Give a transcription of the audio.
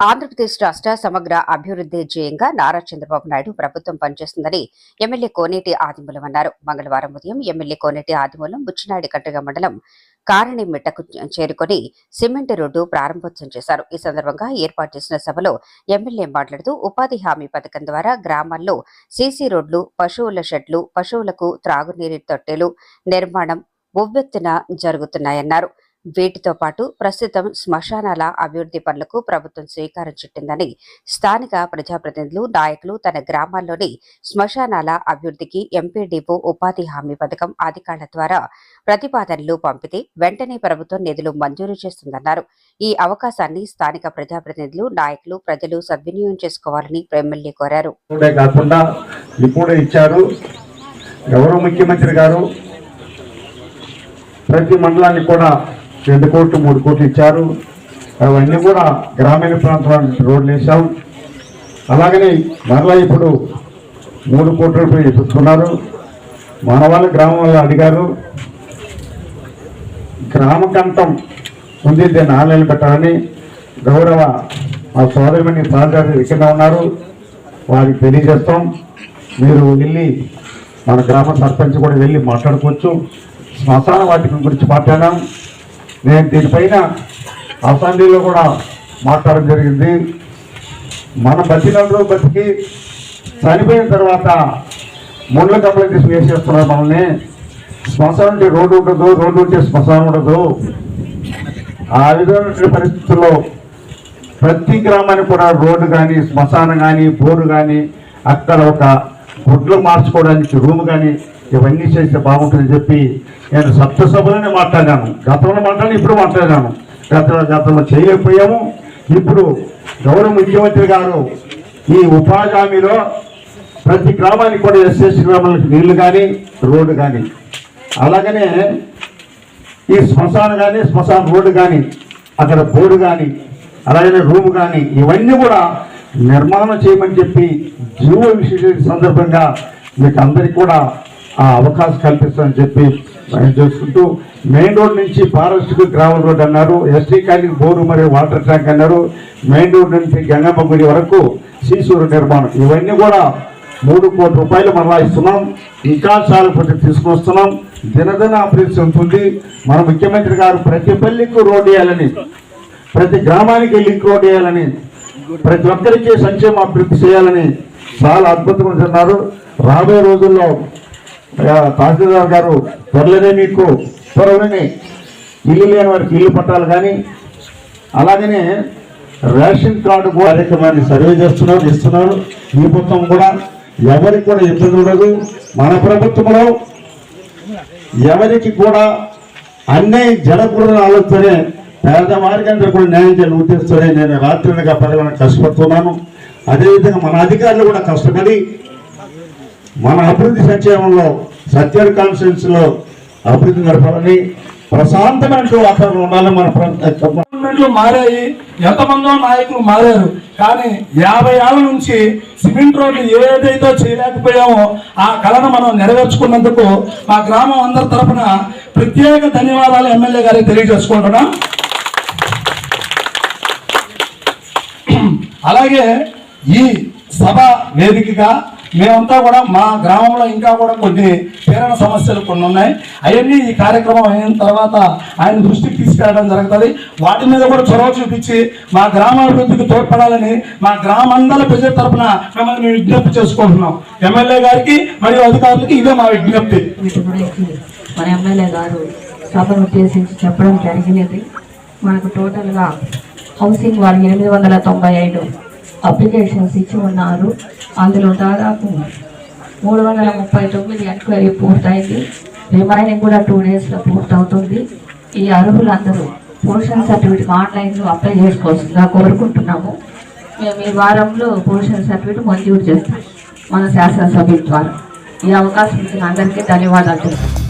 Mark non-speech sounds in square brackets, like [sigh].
ఆంధ్రప్రదేశ్ రాష్ట్ర సమగ్ర అభివృద్ధి ధ్యేయంగా నారా చంద్రబాబు నాయుడు ప్రభుత్వం పనిచేస్తుందని ఎమ్మెల్యే కోనేటి ఆదిమూలం అన్నారు. మంగళవారం ఉదయం ఎమ్మెల్యే కోనేటి ఆదిమూలం బుచ్చినాయుడు కట్టగ మండలం కారణి మిట్టకు చేరుకొని సిమెంట్ రోడ్డు ప్రారంభోత్సవం చేశారు. ఈ సందర్భంగా ఏర్పాటు చేసిన సభలో ఎమ్మెల్యే మాట్లాడుతూ ఉపాధి హామీ పథకం ద్వారా గ్రామాల్లో సీసీ రోడ్లు పశువుల షెడ్లు పశువులకు త్రాగునీరు తొట్టెలు నిర్మాణం ఉవ్వెత్తున జరుగుతున్నాయన్నారు. వీటితో పాటు ప్రస్తుతం శ్మశానాల అభివృద్ధి పనులకు ప్రభుత్వం శ్రీకారం చుట్టిందని స్థానిక ప్రజాప్రతినిధులు నాయకులు తన గ్రామాల్లోని శ్మశానాల అభివృద్ధికి ఎంపీడీఓ ఉపాధి హామీ పథకం అధికారుల ద్వారా ప్రతిపాదనలు పంపితే వెంటనే ప్రభుత్వం నిధులు మంజూరు చేస్తుందన్నారు. ఈ అవకాశాన్ని స్థానిక ప్రజాప్రతినిధులు నాయకులు ప్రజలు సద్వినియోగం చేసుకోవాలని ఎమ్మెల్యే కోరారు. ఇప్పుడే ఇచ్చారు. గౌరవ ముఖ్యమంత్రి గారు ప్రతి మండలాన్ని కూడా రెండు కోట్లు మూడు కోట్లు ఇచ్చారు. అవన్నీ కూడా గ్రామీణ ప్రాంతాలకు రోడ్లు వేసాం అలాగనే మరలా ఇప్పుడు మూడు కోట్ల రూపాయలు ఇస్తున్నారు మన వాళ్ళు గ్రామం వాళ్ళు అడిగారు గ్రామకంఠం ఉంది దీన్ని ఆన్లైన్ పెట్టాలని గౌరవ మా సోదరిమణి ప్రాంతాలు ఇక్కడ ఉన్నారు. వారికి తెలియజేస్తాం. మీరు వెళ్ళి మన గ్రామ సర్పంచ్ కూడా వెళ్ళి మాట్లాడుకోవచ్చు. శ్మశాన వాటికి గురించి మాట్లాడాం. నేను దీనిపైన అసెంబ్లీలో కూడా మాట్లాడడం జరిగింది. మన బతినంలో బతికి చనిపోయిన తర్వాత ముళ్ళ కంప్లైంట్ తీసి వేసేస్తున్నారు మనల్ని? శ్మశానం ఉంటే రోడ్డు ఉండదు రోడ్డు ఉంటే శ్మశానం ఉండదు. ఆ విధమైన పరిస్థితుల్లో ప్రతి గ్రామానికి కూడా రోడ్డు కానీ శ్మశానం కానీ బోరు కానీ అక్కడ ఒక గుడ్లు మార్చుకోవడానికి రూమ్ కానీ ఇవన్నీ చేస్తే బాగుంటుందని చెప్పి నేను సభలోనే మాట్లాడాను. గతంలో మాట్లాడి ఇప్పుడు మాట్లాడాను. గత గతంలో చేయకపోయాము. ఇప్పుడు గౌరవ ముఖ్యమంత్రి గారు ఈ ఉపాధి హామీలో ప్రతి గ్రామానికి కూడా ఎస్ఎస్సీ గ్రామాలకు నీళ్ళు కానీ రోడ్డు కానీ అలాగనే ఈ శ్మశానం కానీ శ్మశాన రోడ్డు కానీ అక్కడ బోర్డు కానీ అలాగే రూమ్ కానీ ఇవన్నీ కూడా నిర్మాణం చేయమని చెప్పి జీవ విశేష సందర్భంగా మీకు అందరికీ కూడా ఆ అవకాశం కల్పిస్తామని చెప్పి మనం చేసుకుంటూ మెయిన్ రోడ్ నుంచి ఫారెస్ట్కి గ్రావల్ రోడ్ అన్నారు. ఎస్టీ కాలనీ బోరు మరియు వాటర్ ట్యాంక్ అన్నారు. మెయిన్ రోడ్ నుంచి గంగమ్మ గుడి వరకు సీసూరు నిర్మాణం. ఇవన్నీ కూడా మూడు కోట్ల రూపాయలు మరలా ఇస్తున్నాం ఇంకా చాలా కొద్ది తీసుకొస్తున్నాం. దినదిన అభివృద్ధి ఉంటుంది మన ముఖ్యమంత్రి గారు ప్రతి పల్లికి రోడ్ వేయాలని ప్రతి గ్రామానికి లింక్ రోడ్ వేయాలని ప్రతి ఒక్కరికి సంక్షేమ అభివృద్ధి చేయాలని చాలా అద్భుతంగా చెన్నారు రాబోయే రోజుల్లో తహసీల్దార్ గారు త్వరలోనే మీకు త్వరలోనే ఇల్లు లేని వారికి ఇల్లు పట్టాలి కానీ అలాగనే రేషన్ కార్డు కార్యక్రమాన్ని సర్వే చేస్తున్నారు ఇస్తున్నారు ఈ మొత్తం కూడా ఎవరికి కూడా ఇబ్బంది ఉండదు. మన ప్రభుత్వంలో ఎవరికి కూడా అన్యాయం జరగకూడదని ఆలోచనే పేదవారికి అందరూ కూడా న్యాయం చేయాలని ఉద్దేశిస్తూనే నేను రాత్రిగా పదవి కష్టపడుతున్నాను. అదేవిధంగా మన అధికారులు కూడా కష్టపడి మన అభివృద్ధి సంక్షేమంలో సత్యర్ కాన్ఫరెన్స్లో అభివృద్ధి నడపాలని ప్రశాంతమైన వాతావరణం ఉండాలని మన గవర్నమెంట్లు మారాయి ఎంతమందో నాయకులు మారారు కానీ యాభై ఏళ్ళ నుంచి సిమెంట్ రోడ్లు ఏదైతే చేయలేకపోయామో ఆ కళను మనం నెరవేర్చుకున్నందుకు మా గ్రామం అందరి తరపున ప్రత్యేక ధన్యవాదాలు ఎమ్మెల్యే గారికి తెలియజేసుకుంటున్నాం. [clears throat] అలాగే ఈ సభ వేదికగా మేమంతా కూడా మా గ్రామంలో ఇంకా కూడా కొన్ని తీరణ సమస్యలు కొన్ని ఉన్నాయి. అవన్నీ ఈ కార్యక్రమం అయిన తర్వాత ఆయన దృష్టికి తీసుకెళ్ళడం జరుగుతుంది. వాటి మీద కూడా చొరవ చూపించి మా గ్రామాభివృద్ధికి తోడ్పడాలని మా గ్రామందల ప్రజల తరపున మిమ్మల్ని మేము విజ్ఞప్తి చేసుకుంటున్నాం. ఎమ్మెల్యే గారికి మరియు అధికారులకి ఇదే మా విజ్ఞప్తి. మన ఎమ్మెల్యే గారు సభను ఉద్దేశించి చెప్పడం జరిగినది. మనకు టోటల్గా హౌసింగ్ వాళ్ళు ఎనిమిది వందల తొంభై ఐదు అప్లికేషన్స్ ఇచ్చి ఉన్నారు. అందులో దాదాపు మూడు వందల ముప్పై తొమ్మిది ఎంక్వైరీ పూర్తయింది. రిమైనింగ్ కూడా టూ డేస్లో పూర్తవుతుంది. ఈ అర్హులందరూ పోషన్ సర్టిఫికేట్ ఆన్లైన్లో అప్లై చేసుకోవాల్సిందిగా కోరుకుంటున్నాము. మేము ఈ వారంలో పోషన్ సర్టిఫికేట్ మంజూరు చేస్తాం మన శాసనసభ్యుల ద్వారా. ఈ అవకాశం ఇచ్చిన అందరికీ ధన్యవాదాలు. తెలుపుతున్నాను.